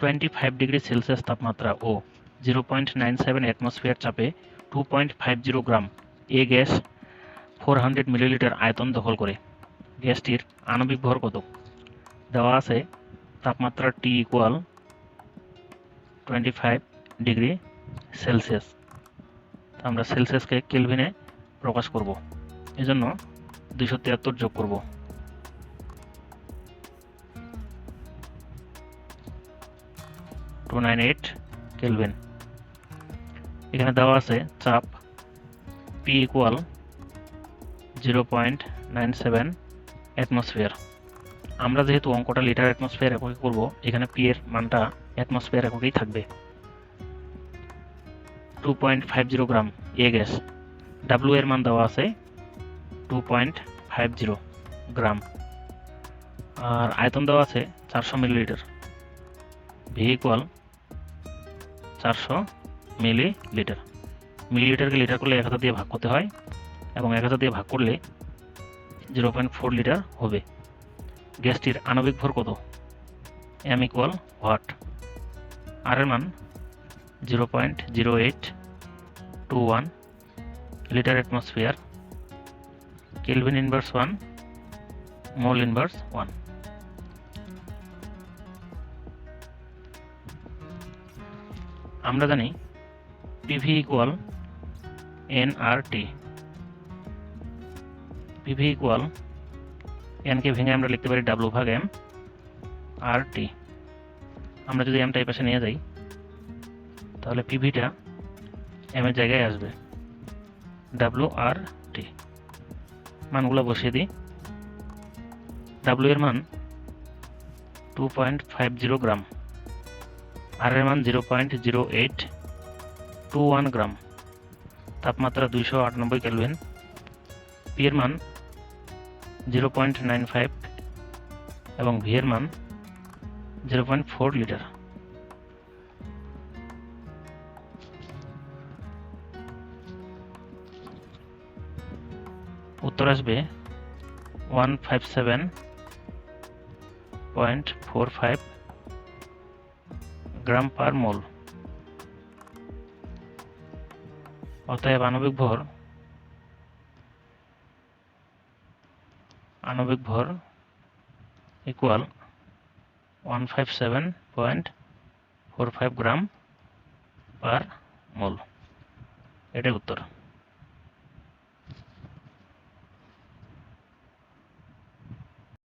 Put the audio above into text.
Twenty five degree Celsius তাপমাত্রা ও zero point nine seven atmosphere চাপে two point five zero gram. এ gas four hundred millilitre আয়তন দখল করে। গ্যাসটির আণবিক ভর কত? দেওয়া আছে তাপমাত্রা T equal twenty five degree Celsius আমরা সেলসিয়াসকে কেলভিনে প্রকাশ করব। এজন্য দুইশো তিয়াত্তর যোগ করব। টু নাইন এইট কেলভিন এখানে দেওয়া আছে চাপ P equal zero point nine seven atmosphere আমরা যেহেতু অঙ্কটা লিটার অ্যাটমসফিয়ার এককে করব, এখানে পি এর মানটা অ্যাটমসফিয়ার এককেই থাকবে। Two point five zero gram এ গ্যাস ডাব্লু এর মান দেওয়া আছে two point five zero gram আর আয়তন দেওয়া আছে চারশো মিলিলিটার ভি ইকুয়াল চারশো মিলি লিটার মিলিলিটারকে লিটার করলে এক হাজার দিয়ে ভাগ করতে হয় এবং এক হাজার দিয়ে ভাগ করলে জিরো পয়েন্ট ফোর লিটার হবে। গ্যাসটির আণবিক ভর কত? এম ইকুয়াল হোয়াট আর এর মান zero point zero eight two one litre atmosphere kelvin inverse one mole inverse one আমরা জানি PV equal N R T PV equal NK ভেঙে আমরা লিখতে পারি ডাব্লু ভাগ এম আর টি আমরা যদি এমটা এই পাশে নিয়ে যাই, তাহলে পিভিটা এম এর জায়গায় আসবে। ডাব্লু আর টি মানগুলো বসিয়ে দিই। ডাব্লু এর মান two point five zero gram আর মান zero point zero eight two one gram, তাপমাত্রা দুইশো আটানব্বই কেলভিন। পি এর মান জিরো পয়েন্ট নাইন ফাইভ এবং ভি এর মান জিরো পয়েন্ট ফোর লিটার। উত্তর আসবে one five seven point four five gram per mole. অতএব আণবিক ভর আণবিক ভর equal one five seven point four five gram per mole এটাই উত্তর।